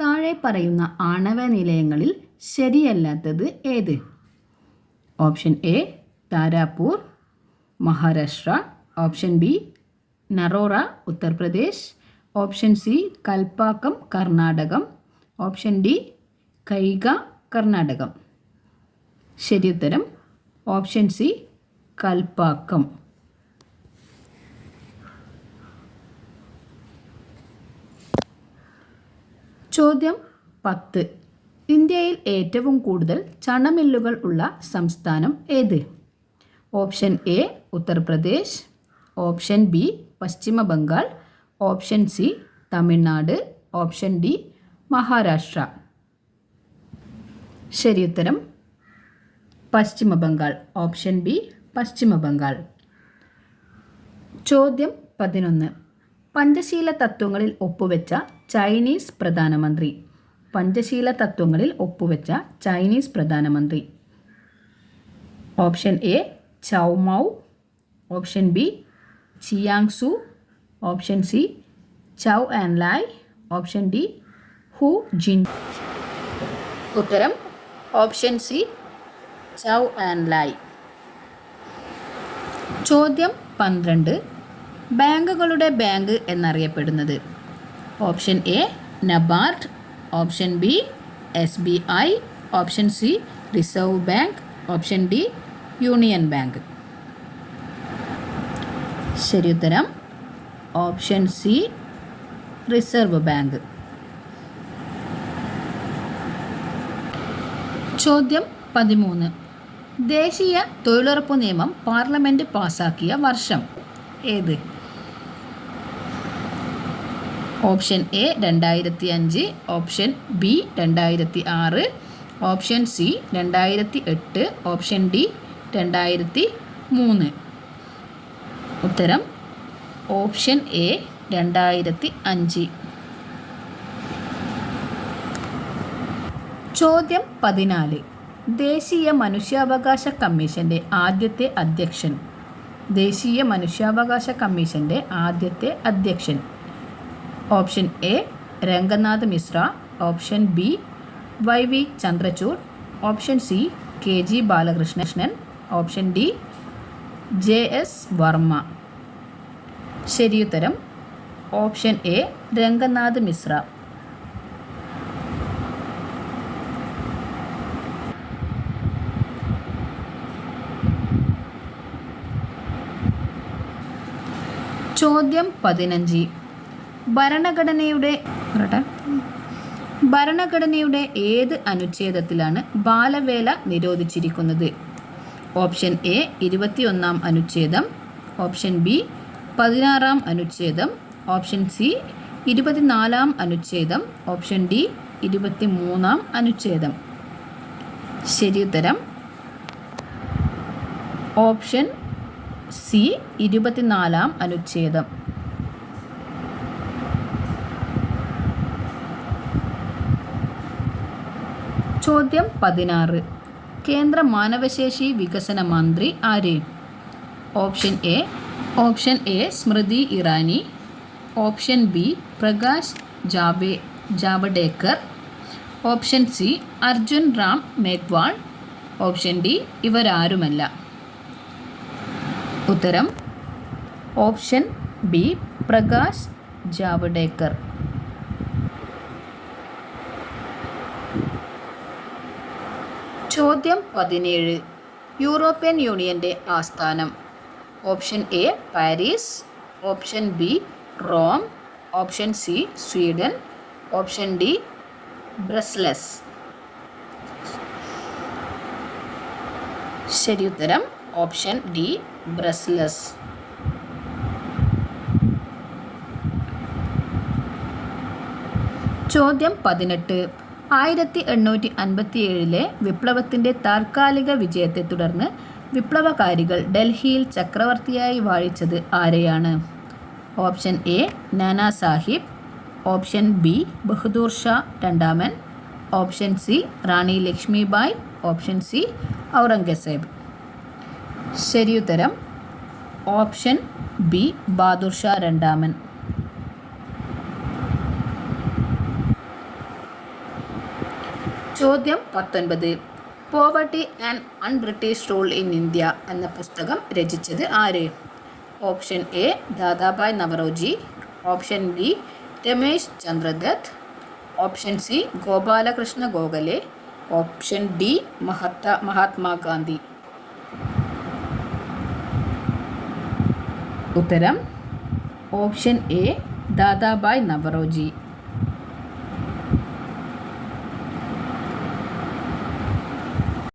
താഴെ പറയുന്ന ആണവ നിലയങ്ങളിൽ ശരിയല്ലാത്തത് ഏത്? Option A Tarapur. Maharashtra. Option B Narora Uttar Pradesh. Option C Kalpakkam Karnataka. Option D Kaiga Karnataka. ശരി ഉത്തരം. Option C Kalpakkam. ചോദ്യം പത്ത്. ഇന്ത്യയിൽ ഏറ്റവും കൂടുതൽ ചണമില്ലുകൾ ഉള്ള സംസ്ഥാനം ഏത്? Option A Uttar Pradesh. Option B Paschima Bengal. Option C Tamil Nadu. Option D Maharashtra. ശരി ഉത്തരം പശ്ചിമ ബംഗാൾ. Option B Paschima Bengal. ചോദ്യം പതിനൊന്ന്. പഞ്ചശീല തത്വങ്ങളിൽ ഒപ്പുവെച്ച ചൈനീസ് പ്രധാനമന്ത്രി. പഞ്ചശീല തത്വങ്ങളിൽ ഒപ്പുവെച്ച ചൈനീസ് പ്രധാനമന്ത്രി. ഓപ്ഷൻ എ ചൗമൗ. Option B ചിയാങ്സു. Option C Chou En Lai. Option D Hu Jin. ഉത്തരം option C Chou En Lai. ചോദ്യം പന്ത്രണ്ട്. ബാങ്കുകളുടെ ബാങ്ക് എന്നറിയപ്പെടുന്നത്. Option A NABARD. Option B S B I. Option C Reserve Bank. Option D Union Bank. ശരി ഉത്തരം option C reserve bank. ചോദ്യം പതിമൂന്ന്. ദേശീയ തൊഴിലുറപ്പ് നിയമം പാർലമെന്റ് പാസാക്കിയ വർഷം. ഏത്? ഓപ്ഷൻ എ രണ്ടായിരത്തി അഞ്ച് ഓപ്ഷൻ ബി രണ്ടായിരത്തി ആറ് ഓപ്ഷൻ സി രണ്ടായിരത്തി എട്ട് ഓപ്ഷൻ ഡി രണ്ടായിരത്തി മൂന്ന് ഉത്തരം ഓപ്ഷൻ എ രണ്ടായിരത്തി അഞ്ച് ചോദ്യം പതിനാല്. ദേശീയ മനുഷ്യാവകാശ കമ്മീഷന്റെ ആദ്യത്തെ അധ്യക്ഷൻ. ദേശീയ മനുഷ്യാവകാശ കമ്മീഷന്റെ ആദ്യത്തെ അധ്യക്ഷൻ. Option A Ranganath Mishra. Option B Y V Chandrachud. Option C K G Balakrishnan. Option D J S Verma. ശരിയുത്തരം ഓപ്ഷൻ എ രംഗനാഥ് മിശ്ര. ചോദ്യം പതിനഞ്ച്. ഭരണഘടനയുടെ. ഭരണഘടനയുടെ ഏത് അനുച്ഛേദത്തിലാണ് ബാലവേല നിരോധിച്ചിരിക്കുന്നത്? ഓപ്ഷൻ എ ഇരുപത്തിയൊന്നാം അനുച്ഛേദം ഓപ്ഷൻ ബി പതിനാറാം അനുച്ഛേദം ഓപ്ഷൻ സി ഇരുപത്തിനാലാം അനുച്ഛേദം ഓപ്ഷൻ ഡി ഇരുപത്തിമൂന്നാം അനുച്ഛേദം. ശരിയുത്തരം ഓപ്ഷൻ സി ഇരുപത്തിനാലാം അനുച്ഛേദം. ചോദ്യം പതിനാറ്. കേന്ദ്ര മാനവശേഷി വികസന മന്ത്രി ആര്? Option A option A Smriti Irani. Option B Prakash ജാവേ Javadekar option C Arjun Ram Meghwal. Option D ഇവരാരുമല്ല. ഉത്തരം ഓപ്ഷൻ ബി പ്രകാശ് ജാവഡേക്കർ ചോദ്യം പതിനേഴ്. യൂറോപ്യൻ യൂണിയന്റെ ആസ്ഥാനം. Option A Paris. Option B Rome. Option C Sweden. Option D Brussels ശരി ഉത്തരം option D ബ്രസ്ലസ് ചോദ്യം പതിനെട്ട്. ആയിരത്തി എണ്ണൂറ്റി അൻപത്തി ഏഴിലെ വിപ്ലവത്തിന്റെ താൽക്കാലിക വിജയത്തെ തുടർന്ന് വിപ്ലവകാരികൾ ഡൽഹിയിൽ ചക്രവർത്തിയായി വാഴിച്ചത് ആരെയാണ്? Option A Nana Sahib. Option B Bahadur Shah രണ്ടാമൻ. Option C Rani Lakshmibai. Option C Aurangzeb. ശരിയുത്തരം ഓപ്ഷൻ ബി ബഹാദൂർ ഷാ രണ്ടാമൻ. ചോദ്യം പത്തൊൻപത്. Poverty and unBritish rule in India എന്ന പുസ്തകം രചിച്ചത് ആര്? Option A Dadabhai Naoroji. Option B Romesh Chandradutt. Option C Gopalakrishna Gokhale. Option D മഹത്ത Mahatma Gandhi ഉത്തരം ഓപ്ഷൻ എ ദാദാബായ് നവറോജി.